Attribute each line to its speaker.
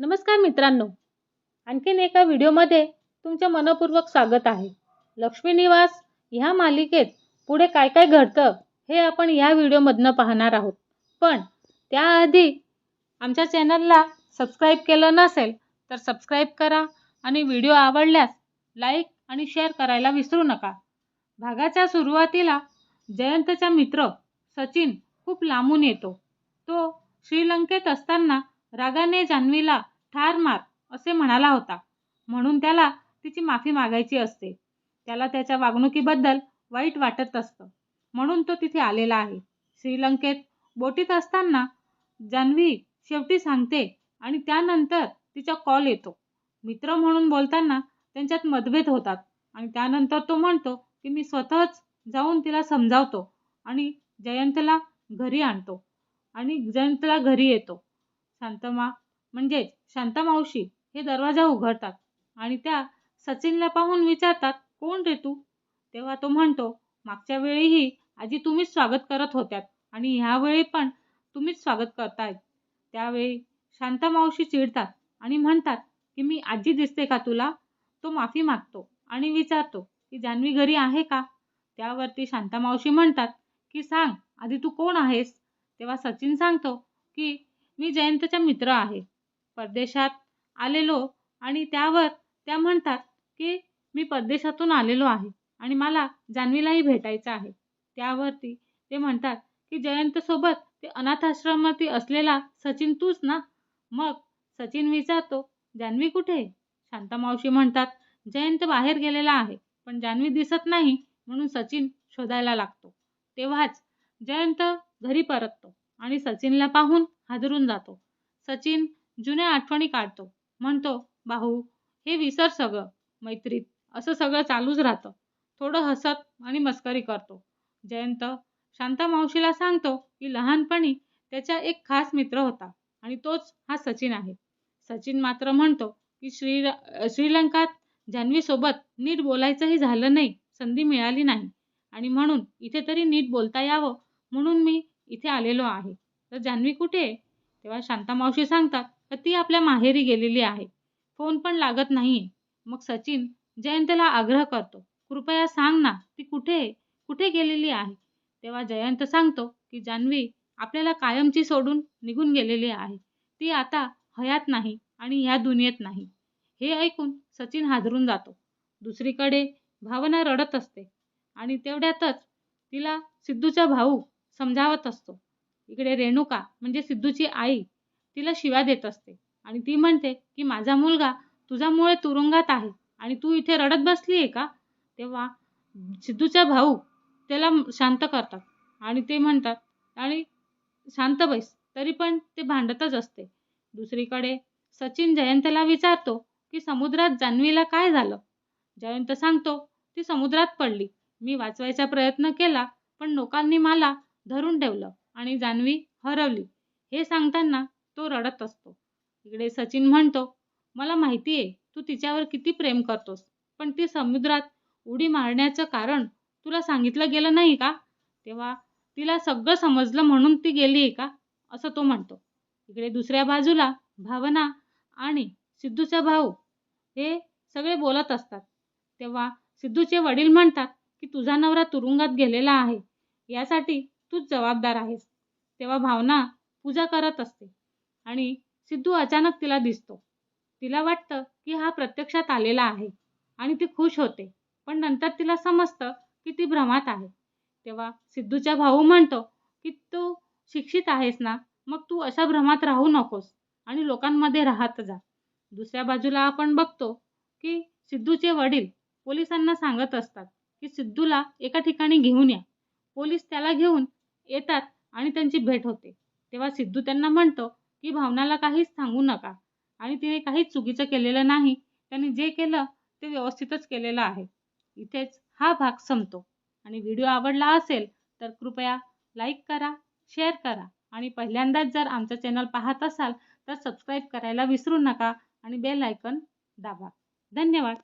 Speaker 1: नमस्कार मित्रांनो. आणखीन एका व्हिडिओमध्ये तुमचे मनपूर्वक स्वागत आहे. लक्ष्मी निवास ह्या मालिकेत पुढे काय काय घडतं हे आपण या व्हिडिओमधनं पाहणार आहोत. पण त्याआधी आमच्या चॅनलला सबस्क्राईब केलं नसेल तर सबस्क्राईब करा आणि व्हिडिओ आवडल्यास लाईक आणि शेअर करायला विसरू नका. भागाच्या सुरुवातीला जयंतचा मित्र सचिन खूप लांबून येतो. तो श्रीलंकेत असताना रागाने जान्हवीला ठार मार असे म्हणाला होता. म्हणून त्याला तिची माफी मागायची असते. त्याला त्याच्या वागणुकीबद्दल वाईट वाटत असतं. म्हणून तो तिथे आलेला आहे. श्रीलंकेत बोटीत असताना जान्हवी शेवटी सांगते आणि त्यानंतर तिचा कॉल येतो. मित्र म्हणून बोलताना त्यांच्यात मतभेद होतात आणि त्यानंतर तो म्हणतो की मी स्वतःच जाऊन तिला समजावतो आणि जयंतला घरी आणतो आणि जयंतला घरी येतो. शांतमा म्हणजेच शांता मावशी हे दरवाजा उघडतात आणि त्या सचिनला पाहून विचारतात कोण रे तू? तेव्हा तो म्हणतो मागच्या वेळीही आजी तुम्हीच स्वागत करत होत्यात आणि ह्यावेळी पण तुम्हीच स्वागत करतायत त्यावेळी शांता मावशी चिडतात आणि म्हणतात की मी आजी दिसते का तुला? तो माफी मागतो आणि विचारतो की जान्हवी घरी आहे का? त्यावरती शांता मावशी म्हणतात की सांग आधी तू कोण आहेस? तेव्हा सचिन सांगतो की मी जयंतचा मित्र आहे. परदेशात आलेलो आणि त्यावर त्या म्हणतात की मी परदेशातून आलेलो आहे आणि मला जान्हवीलाही भेटायचं आहे. त्यावरती ते म्हणतात की जयंतसोबत ते अनाथाश्रमात असलेला सचिन तूच ना? मग सचिन विचारतो जान्हवी कुठे शांता मावशी म्हणतात जयंत बाहेर गेलेला आहे पण जान्हवी दिसत नाही म्हणून सचिन शोधायला लागतो. तेव्हाच जयंत घरी परततो. आणि सचिनला पाहून हादरून जातो. सचिन जुन्या आठवणी काढतो. म्हणतो भाऊ हे विसर सगळं मैत्रीत असं सगळं चालूच राहतं. थोडं हसत आणि मस्करी करतो. जयंत शांता मावशीला सांगतो की लहानपणी त्याचा एक खास मित्र होता आणि तोच हा सचिन आहे. सचिन मात्र म्हणतो की श्री श्रीलंकात जान्हवीसोबत नीट बोलायचंही झालं नाही संधी मिळाली नाही. आणि म्हणून इथे तरी नीट बोलता यावं म्हणून मी इथे आलेलो आहे. तर जान्हवी कुठे आहे? तेव्हा शांता मावशी सांगतात तर ती आपल्या माहेरी गेलेली आहे. फोन पण लागत नाहीये. मग सचिन जयंतला आग्रह करतो. कृपया सांग ना ती कुठे कुठे गेलेली आहे? तेव्हा जयंत सांगतो की जान्हवी आपल्याला कायमची सोडून निघून गेलेली आहे. ती आता हयात नाही आणि ह्या दुनियेत नाही. हे ऐकून सचिन हादरून जातो. दुसरीकडे भावना रडत असते आणि तेवढ्यातच तिला सिद्धूचा भाऊ समजावत असतो. इकडे रेणुका म्हणजे सिद्धूची आई तिला शिव्या देत असते. आणि ती म्हणते की माझा मुलगा तुझ्यामुळे तुरुंगात आहे आणि तू इथे रडत बसली आहे का? तेव्हा सिद्धूचा भाऊ त्याला शांत करतात आणि ते म्हणतात आणि शांत बैस तरी पण ते भांडतच असते. दुसरीकडे सचिन जयंतला विचारतो की समुद्रात जान्हवीला काय झालं? जयंत सांगतो ती समुद्रात पडली. मी वाचवायचा प्रयत्न केला पण लोकांनी मला धरून ठेवलं आणि जान्हवी हरवली. हे सांगताना तो रडत असतो. इकडे सचिन म्हणतो मला माहिती आहे तू तिच्यावर किती प्रेम करतोस पण ती समुद्रात उडी मारण्याचं कारण तुला सांगितलं गेलं नाही का? तेव्हा तिला सगळं समजलं म्हणून ती गेली आहे का? असं तो म्हणतो. इकडे दुसऱ्या बाजूला भावना आणि सिद्धूचा भाऊ हे सगळे बोलत असतात. तेव्हा सिद्धूचे वडील म्हणतात की तुझा नवरा तुरुंगात गेलेला आहे. यासाठी तूच जबाबदार आहेस. तेव्हा भावना पूजा करत असते. आणि सिद्धू अचानक तिला दिसतो. तिला वाटतं की हा प्रत्यक्षात आलेला आहे आणि ती खुश होते. पण नंतर तिला समजतं की ती भ्रमात आहे. तेव्हा सिद्धूचा भाऊ म्हणतो की तू शिक्षित आहेस ना मग तू अशा भ्रमात राहू नकोस आणि लोकांमध्ये राहत जा. दुसऱ्या बाजूला आपण बघतो की सिद्धूचे वडील पोलिसांना सांगत असतात की सिद्धूला एका ठिकाणी घेऊन या. पोलीस त्याला घेऊन येतात आणि त्यांची भेट होते. तेव्हा सिद्धू त्यांना म्हणतो की भावनाला काहीच सांगू नका. आणि तिने काहीच चुकीचं केलेलं नाही. त्यांनी जे केलं ते व्यवस्थितच केलेलं आहे. इथेच हा भाग संपतो. आणि व्हिडिओ आवडला असेल तर कृपया लाईक करा शेअर करा. आणि पहिल्यांदाच जर आमचं चॅनल पाहत असाल तर सबस्क्राईब करायला विसरू नका आणि बेल आयकन दाबा. धन्यवाद.